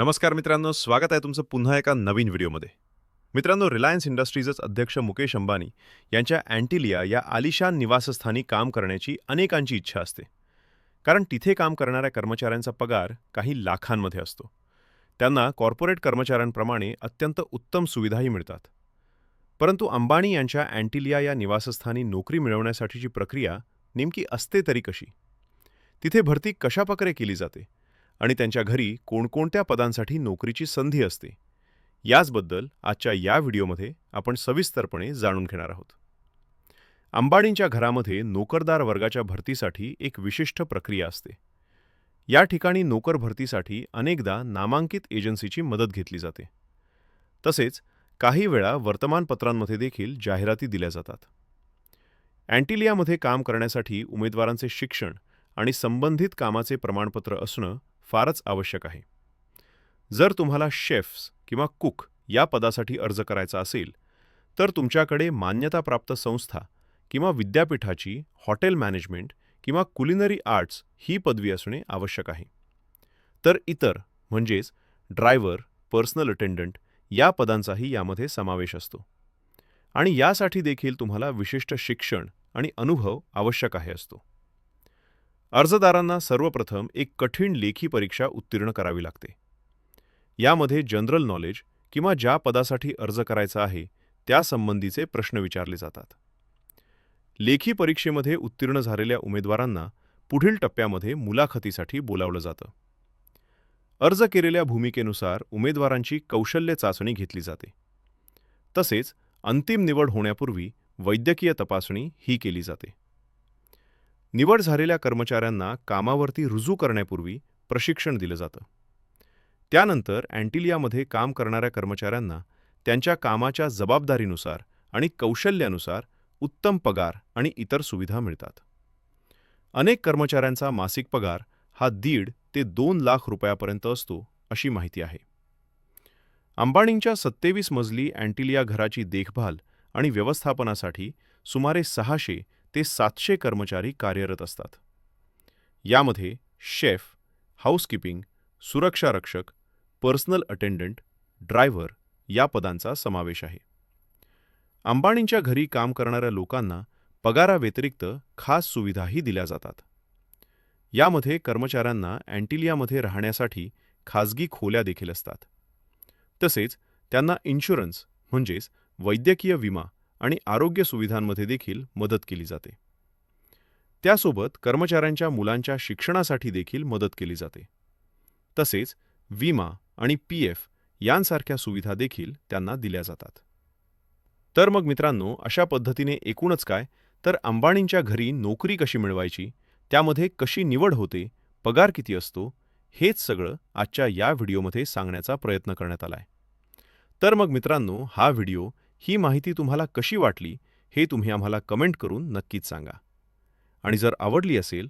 नमस्कार मित्रांनो स्वागत आहे तुमचं पुन्हा एका नवीन व्हिडिओमध्ये. मित्रांनो रिलायन्स इंडस्ट्रीजच अध्यक्ष मुकेश अंबानी यांच्या अँटिलिया या आलिशान निवासस्थानी काम करण्याची अनेकांची इच्छा असते. कारण तिथे काम करणाऱ्या कर्मचाऱ्यांचा पगार काही लाखांमध्ये असतो. त्यांना कॉर्पोरेट कर्मचाऱ्यांप्रमाणे अत्यंत उत्तम सुविधाही मिळतात. परंतु अंबानी यांच्या अँटिलिया या निवासस्थानी नोकरी मिळवण्यासाठीची प्रक्रिया नेमकी असते तरी कशी? तिथे भरती कशाप्रकारे केली जाते? आणि त्यांच्या घरी कोणकोणत्या पदांसाठी नोकरीची संधी असते? याचबद्दल आजच्या या व्हिडिओमध्ये आपण सविस्तरपणे जाणून घेणार आहोत. अंबाणींच्या घरामध्ये नोकरदार वर्गाच्या भरतीसाठी एक विशिष्ट प्रक्रिया असते. या ठिकाणी नोकर भरतीसाठी अनेकदा नामांकित एजन्सीची मदत घेतली जाते. तसेच काही वेळा वर्तमानपत्रांमध्ये देखील जाहिराती दिल्या जातात. अँटिलियामध्ये काम करण्यासाठी उमेदवारांचे शिक्षण आणि संबंधित कामाचे प्रमाणपत्र असणं फारच आवश्यक आहे. जर तुम्हाला शेफ्स किंवा कुक या पदासाठी अर्ज करायचा असेल तर तुमच्याकडे मान्यताप्राप्त संस्था किंवा विद्यापीठाची हॉटेल मॅनेजमेंट किंवा कुलिनरी आर्ट्स ही पदवी असणे आवश्यक आहे. तर इतर म्हणजेच ड्रायव्हर पर्सनल अटेंडंट या पदांचाही यामध्ये समावेश असतो. आणि यासाठी देखील तुम्हाला विशिष्ट शिक्षण आणि अनुभव आवश्यक आहे असतो. अर्जदारांना सर्वप्रथम एक कठीण लेखी परीक्षा उत्तीर्ण करावी लागते. यामध्ये जनरल नॉलेज किंवा ज्या पदासाठी अर्ज करायचा आहे त्यासंबंधीचे प्रश्न विचारले जातात. लेखी परीक्षेमध्ये उत्तीर्ण झालेल्या उमेदवारांना पुढील टप्प्यामध्ये मुलाखतीसाठी बोलावलं जातं. अर्ज केलेल्या भूमिकेनुसार उमेदवारांची कौशल्य चाचणी घेतली जाते. तसेच अंतिम निवड होण्यापूर्वी वैद्यकीय तपासणी ही केली जाते. निवड झालेल्या कर्मचाऱ्यांना कामावरती रुजू करण्यापूर्वी प्रशिक्षण दिलं जातं. त्यानंतर अँटिलियामध्ये काम करणाऱ्या कर्मचाऱ्यांना त्यांच्या कामाच्या जबाबदारीनुसार आणि कौशल्यानुसार उत्तम पगार आणि इतर सुविधा मिळतात. अनेक कर्मचाऱ्यांचा मासिक पगार हा दीड ते दोन लाख रुपयापर्यंत असतो अशी माहिती आहे. अंबाणींच्या सत्तेवीस मजली अँटिलिया घराची देखभाल आणि व्यवस्थापनासाठी सुमारे सहाशे ते सातशे कर्मचारी कार्यरत असतात. यामध्ये शेफ हाऊसकीपिंग सुरक्षारक्षक पर्सनल अटेंडंट ड्रायव्हर या पदांचा समावेश आहे. अंबाणींच्या घरी काम करणाऱ्या लोकांना पगाराव्यतिरिक्त खास सुविधाही दिल्या जातात. यामध्ये कर्मचाऱ्यांना अँटिलियामध्ये राहण्यासाठी खाजगी खोल्या देखील असतात. तसेच त्यांना इन्शुरन्स म्हणजेच वैद्यकीय विमा आणि आरोग्य सुविधांमध्ये देखील मदत केली जाते. त्यासोबत कर्मचाऱ्यांच्या मुलांच्या शिक्षणासाठी देखील मदत केली जाते. तसेच विमा आणि पी एफ यांसारख्या सुविधा देखील त्यांना दिल्या जातात. तर मग मित्रांनो अशा पद्धतीने एकूणच काय? तर अंबाणींच्या घरी नोकरी कशी मिळवायची? त्यामध्ये कशी निवड होते? पगार किती असतो? हेच सगळं आजच्या या व्हिडिओमध्ये सांगण्याचा प्रयत्न करण्यात आलाय. तर मग मित्रांनो हा व्हिडिओ ही माहिती तुम्हाला कशी वाटली हे तुम्ही आम्हाला कमेंट करून नक्कीच सांगा. आणि जर आवडली असेल